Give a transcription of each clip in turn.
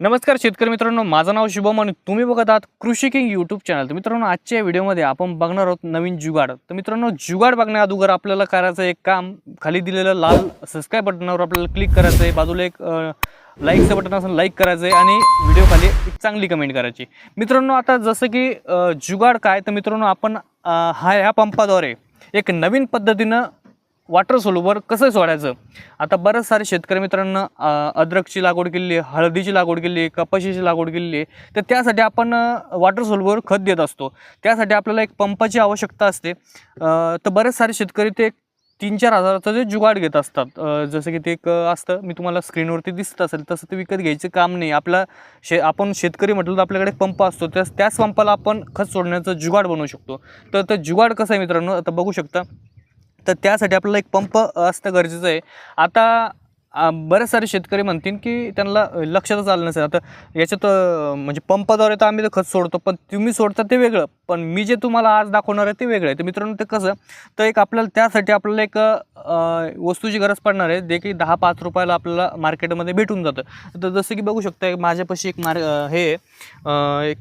नमस्कार शेतकरी मित्रांनो माझं नाव शुभम आणि तुम्ही बघत आहात कृषी किंग यूट्यूब चॅनल तर मित्रांनो आजच्या व्हिडिओमध्ये आपण बघणार आहोत नवीन जुगाड. तर मित्रांनो जुगाड बघण्या अगोदर आपल्याला करायचं एक काम खाली दिलेलं लाल सबस्क्राईब बटनावर आपल्याला क्लिक करायचं आहे. बाजूला एक लाईकचं बटन असून लाईक करायचं आहे आणि व्हिडिओ खाली एक चांगली कमेंट करायची. मित्रांनो आता जसं की जुगाड काय तर मित्रांनो आपण हा ह्या पंपाद्वारे एक नवीन पद्धतीनं वॉटर सोलूवर कसं सोडायचं? आता बरेच सारे शेतकरी मित्रांनो अद्रकची लागवड केलेली आहे हळदीची लागवड केली आहे कपाशीची लागवड केलेली आहे तर त्यासाठी आपण वॉटर सोलूवर खत देत असतो. त्यासाठी आपल्याला एक पंपाची आवश्यकता असते. तर बरेच सारे शेतकरी ते तीन चार हजाराचं जे जुगाड घेत असतात. जसं की ते एक असतं मी तुम्हाला स्क्रीनवरती दिसत असेल तसं ते विकत घ्यायचं काम नाही. आपला शे आपण शेतकरी म्हटलं तर आपल्याकडे एक पंप असतो. त्याच त्याच पंपाला आपण खत सोडण्याचं जुगाड बनवू शकतो. तर ते जुगाड कसं आहे मित्रांनो? आता बघू शकता तर त्यासाठी आपल्याला एक पंप असणं गरजेचं आहे. आता बरेच सारे शेतकरी म्हणतील की त्यांना लक्षातच आलं नसेल. आता याच्यात म्हणजे पंपाद्वारे तर आम्ही तर खत सोडतो पण तुम्ही सोडता ते वेगळं. पण मी जे तुम्हाला आज दाखवणार आहे ते वेगळं आहे. तर मित्रांनो ते कसं तर एक आपल्याला त्यासाठी आपल्याला एक वस्तूची गरज पडणार आहे जे की दहा पाच रुपयाला आपल्याला मार्केटमध्ये भेटून जातं. तर जसं की बघू शकता माझ्यापाशी एक मार हे एक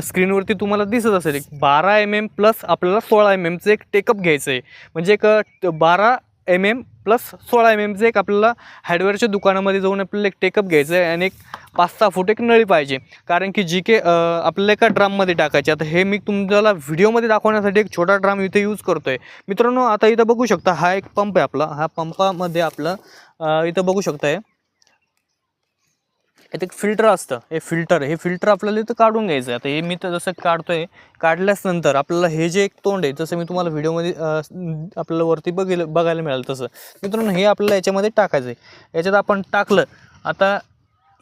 स्क्रीनवरती तुम्हाला दिसत असेल एक बारा एम एम प्लस आपल्याला सोळा एम एमचं एक टेकअप घ्यायचं आहे म्हणजे एक बारा एम एम प्लस सोळा एम एमचं एक आपल्याला हार्डवेअरच्या दुकानामध्ये जाऊन आपल्याला एक टेकअप घ्यायचं आहे आणि एक पाच सहा फूट एक नळी पाहिजे. कारण की जी के आपल्याला एका ड्राममध्ये टाकायचे. आता हे मी तुम्हाला व्हिडिओमध्ये दाखवण्यासाठी एक छोटा ड्राम इथे यूज करतो आहे मित्रांनो आता इथं बघू शकता हा एक पंप आहे आपला. हा पंपामध्ये आपलं इथं बघू शकता आहे इथे एक फिल्टर असतं. हे फिल्टर हे फिल्टर आपल्याला इथं काढून घ्यायचं आहे आता हे मी तर जसं काढतोय काढल्यास नंतर आपल्याला हे जे एक तोंड आहे जसं मी तुम्हाला व्हिडिओमध्ये आपल्याला वरती बघेल बघायला मिळालं तसं. मित्रांनो हे आपल्याला याच्यामध्ये टाकायचं आहे याच्यात आपण टाकलं आता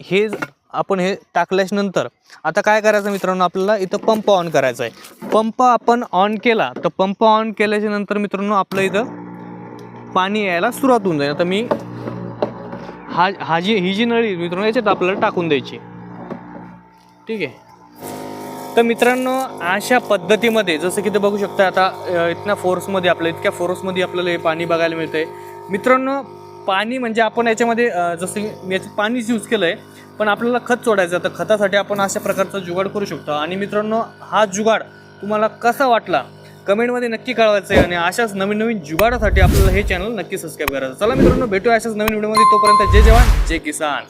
हे आपण हे टाकल्याच्यानंतर आता काय करायचं मित्रांनो आपल्याला इथं पंप ऑन करायचा आहे पंप आपण ऑन केला तर पंप ऑन केल्याच्यानंतर मित्रांनो आपलं इथं पाणी यायला सुरुवात होऊन जाईल. आता मी हा हा जी ही जी नळी मित्रांनो याच्यात आपल्याला टाकून द्यायची. ठीक आहे. तर मित्रांनो अशा पद्धतीमध्ये जसं की ते बघू शकता आता इतक्या फोर्समध्ये आपल्या इतक्या फोर्समध्ये आपल्याला हे पाणी बघायला मिळतंय. मित्रांनो पाणी म्हणजे आपण याच्यामध्ये जसं की याचं याच्यात पाणीच यूज केलं आहे पण आपल्याला खत सोडायचं आहे. तर खतासाठी आपण अशा प्रकारचा जुगाड करू शकतो. आणि मित्रांनो हा जुगाड तुम्हाला कसा वाटला? कमेंटमध्ये नक्की कळवायचं आहे आणि अशाच नवीन नवीन जुगाडासाठी आपल्याला हे चॅनल नक्की सबस्क्राईब करायचं. चला मित्रांनो भेटू अशाच नवीन व्हिडिओमध्ये. तोपर्यंत जय जवान जय किसान.